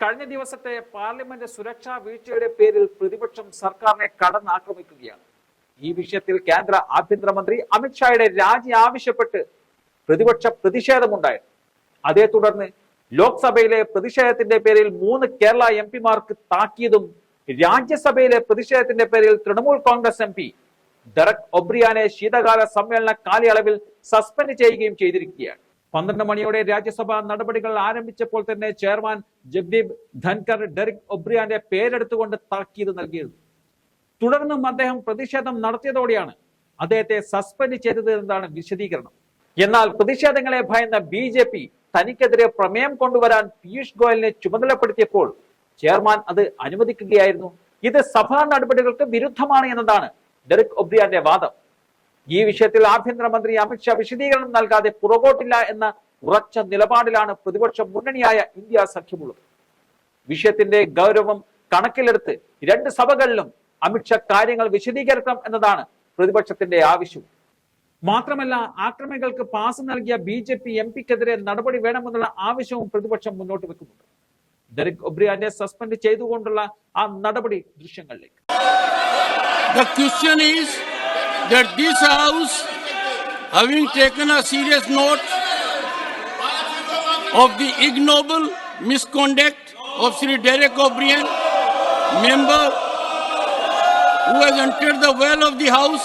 കഴിഞ്ഞ ദിവസത്തെ പാർലമെന്റ് സുരക്ഷാ വീഴ്ചയുടെ പേരിൽ പ്രതിപക്ഷം സർക്കാരിനെ കടന്നാക്രമിക്കുകയാണ്. ഈ വിഷയത്തിൽ കേന്ദ്ര ആഭ്യന്തരമന്ത്രി അമിത്ഷായുടെ രാജി ആവശ്യപ്പെട്ട് പ്രതിപക്ഷ പ്രതിഷേധമുണ്ടായിരുന്നു. അതേ തുടർന്ന് ലോക്സഭയിലെ പ്രതിഷേധത്തിന്റെ പേരിൽ മൂന്ന് കേരള എം പിമാർക്ക് താക്കിയതും രാജ്യസഭയിലെ പ്രതിഷേധത്തിന്റെ പേരിൽ Trinamool Congress M P Derek ഒബ്രിയാനെ ശീതകാല സമ്മേളന കാലയളവിൽ സസ്പെൻഡ് ചെയ്യുകയും ചെയ്തിരിക്കുകയാണ്. പന്ത്രണ്ട് മണിയോടെ രാജ്യസഭ നടപടികൾ ആരംഭിച്ചപ്പോൾ തന്നെ ചെയർമാൻ ജഗ്ദീപ് ധൻകർ ഡെറിക് ഒബ്രിയാന്റെ പേരെടുത്തുകൊണ്ട് താക്കീത് നൽകിയത് തുടർന്നും അദ്ദേഹം പ്രതിഷേധം നടത്തിയതോടെയാണ് അദ്ദേഹത്തെ സസ്പെൻഡ് ചെയ്തത് എന്നതാണ് വിശദീകരണം. എന്നാൽ പ്രതിഷേധങ്ങളെ ഭയന്ന ബി ജെ പി തനിക്കെതിരെ പ്രമേയം കൊണ്ടുവരാൻ പീയൂഷ് ഗോയലിനെ ചുമതലപ്പെടുത്തിയപ്പോൾ ചെയർമാൻ അത് അനുവദിക്കുകയായിരുന്നു. ഇത് സഭാ നടപടികൾക്ക് വിരുദ്ധമാണ് എന്നതാണ് ഡെറിക് ഒബ്രിയാന്റെ വാദം. ഈ വിഷയത്തിൽ ആഭ്യന്തരമന്ത്രി അമിത്ഷാ വിശദീകരണം നൽകാതെ പുറകോട്ടില്ല എന്ന ഉറച്ച നിലപാടിലാണ് പ്രതിപക്ഷ മുന്നണിയായ ഇന്ത്യ സഖ്യമുള്ളത്. വിഷയത്തിന്റെ ഗൗരവം കണക്കിലെടുത്ത് രണ്ട് സഭകളിലും അമിത്ഷാ കാര്യങ്ങൾ വിശദീകരിക്കണം എന്നതാണ് പ്രതിപക്ഷത്തിന്റെ ആവശ്യം. മാത്രമല്ല ആക്രമികൾക്ക് പാസ് നൽകിയ ബി ജെ പി എം പിക്കെതിരെ നടപടി വേണമെന്നുള്ള ആവശ്യവും പ്രതിപക്ഷം മുന്നോട്ട് വെക്കുന്നുണ്ട്. ഡെറിക് ഒബ്രിയാനെ സസ്പെൻഡ് ചെയ്തുകൊണ്ടുള്ള ആ നടപടി ദൃശ്യങ്ങളിലേക്ക്. That this House, having taken a serious note of the ignoble misconduct of Sri Derek O'Brien, member who has entered the well of the House,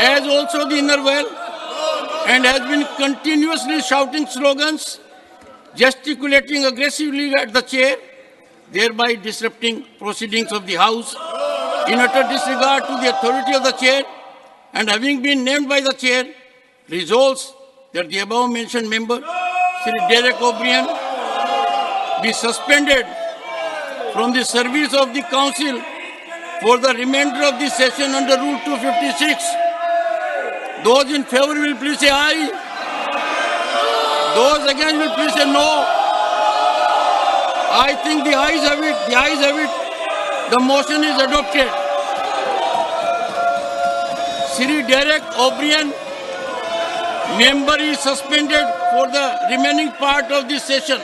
as also the inner well, and has been continuously shouting slogans, gesticulating aggressively at the chair, thereby disrupting proceedings of the House. In utter disregard to the authority of the chair and having been named by the chair, resolves that the above mentioned member, Sri Derek O'Brien, be suspended from the service of the council for the remainder of the session under Rule 256. Those in favor will please say aye. Those against will please say no. I think the ayes have it. The ayes have it. The motion is adopted. Sri Derek O'Brien, member is suspended for the remaining part of this session.